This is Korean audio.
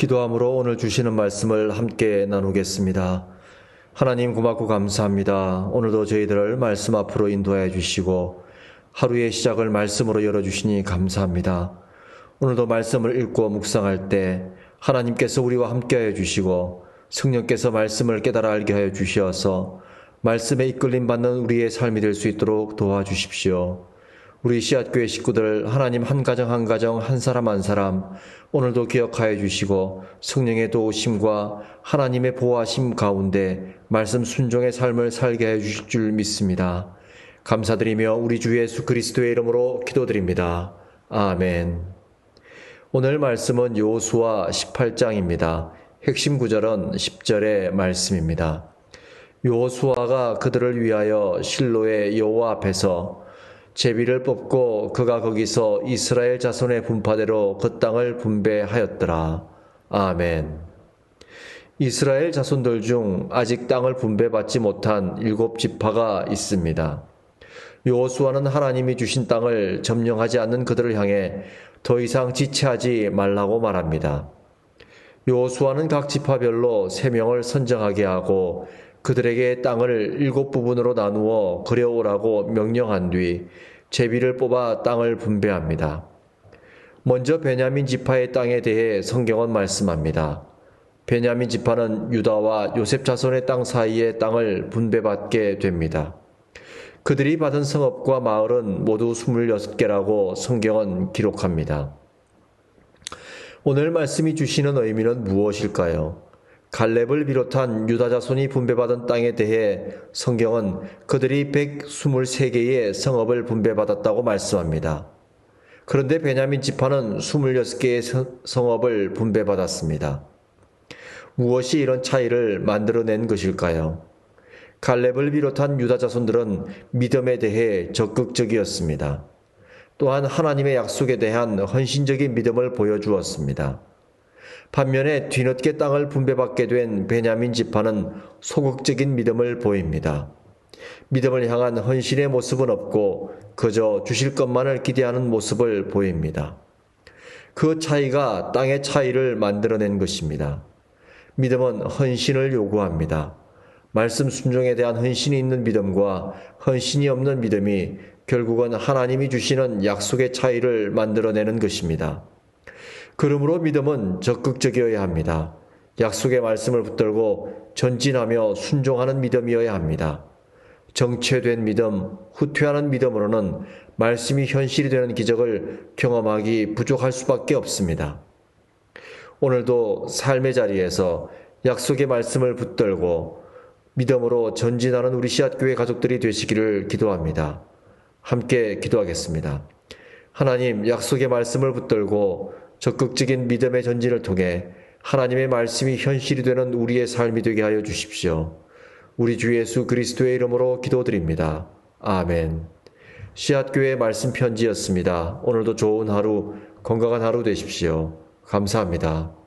기도함으로 오늘 주시는 말씀을 함께 나누겠습니다. 하나님 고맙고 감사합니다. 오늘도 저희들을 말씀 앞으로 인도해 주시고 하루의 시작을 말씀으로 열어주시니 감사합니다. 오늘도 말씀을 읽고 묵상할 때 하나님께서 우리와 함께 해 주시고 성령께서 말씀을 깨달아 알게 하여 주시어서 말씀에 이끌림 받는 우리의 삶이 될 수 있도록 도와주십시오. 우리 씨앗교회 식구들 하나님 한 가정 한 가정 한 사람 한 사람 오늘도 기억하여 주시고 성령의 도우심과 하나님의 보호하심 가운데 말씀 순종의 삶을 살게 해 주실 줄 믿습니다. 감사드리며 우리 주 예수 그리스도의 이름으로 기도드립니다. 아멘. 오늘 말씀은 요수와 18장입니다. 핵심 구절은 10절의 말씀입니다. 요수아가 그들을 위하여 실로의 여호와 앞에서 제비를 뽑고 그가 거기서 이스라엘 자손의 분파대로 그 땅을 분배하였더라. 아멘. 이스라엘 자손들 중 아직 땅을 분배받지 못한 일곱 지파가 있습니다. 요호수아는 하나님이 주신 땅을 점령하지 않는 그들을 향해 더 이상 지체하지 말라고 말합니다. 요호수아는 각 지파별로 세 명을 선정하게 하고 그들에게 땅을 일곱 부분으로 나누어 그려오라고 명령한 뒤 제비를 뽑아 땅을 분배합니다. 먼저 베냐민 지파의 땅에 대해 성경은 말씀합니다. 베냐민 지파는 유다와 요셉 자손의 땅 사이의 땅을 분배받게 됩니다. 그들이 받은 성읍과 마을은 모두 26개라고 성경은 기록합니다. 오늘 말씀이 주시는 의미는 무엇일까요? 갈렙을 비롯한 유다 자손이 분배받은 땅에 대해 성경은 그들이 123개의 성읍을 분배받았다고 말씀합니다. 그런데 베냐민 지파는 26개의 성읍을 분배받았습니다. 무엇이 이런 차이를 만들어낸 것일까요? 갈렙을 비롯한 유다 자손들은 믿음에 대해 적극적이었습니다. 또한 하나님의 약속에 대한 헌신적인 믿음을 보여주었습니다. 반면에 뒤늦게 땅을 분배받게 된 베냐민 지파는 소극적인 믿음을 보입니다. 믿음을 향한 헌신의 모습은 없고 그저 주실 것만을 기대하는 모습을 보입니다. 그 차이가 땅의 차이를 만들어낸 것입니다. 믿음은 헌신을 요구합니다. 말씀 순종에 대한 헌신이 있는 믿음과 헌신이 없는 믿음이 결국은 하나님이 주시는 약속의 차이를 만들어내는 것입니다. 그러므로 믿음은 적극적이어야 합니다. 약속의 말씀을 붙들고 전진하며 순종하는 믿음이어야 합니다. 정체된 믿음, 후퇴하는 믿음으로는 말씀이 현실이 되는 기적을 경험하기 부족할 수밖에 없습니다. 오늘도 삶의 자리에서 약속의 말씀을 붙들고 믿음으로 전진하는 우리 씨앗교회 가족들이 되시기를 기도합니다. 함께 기도하겠습니다. 하나님, 약속의 말씀을 붙들고 적극적인 믿음의 전진을 통해 하나님의 말씀이 현실이 되는 우리의 삶이 되게 하여 주십시오. 우리 주 예수 그리스도의 이름으로 기도드립니다. 아멘. 씨앗교회 말씀 편지였습니다. 오늘도 좋은 하루, 건강한 하루 되십시오. 감사합니다.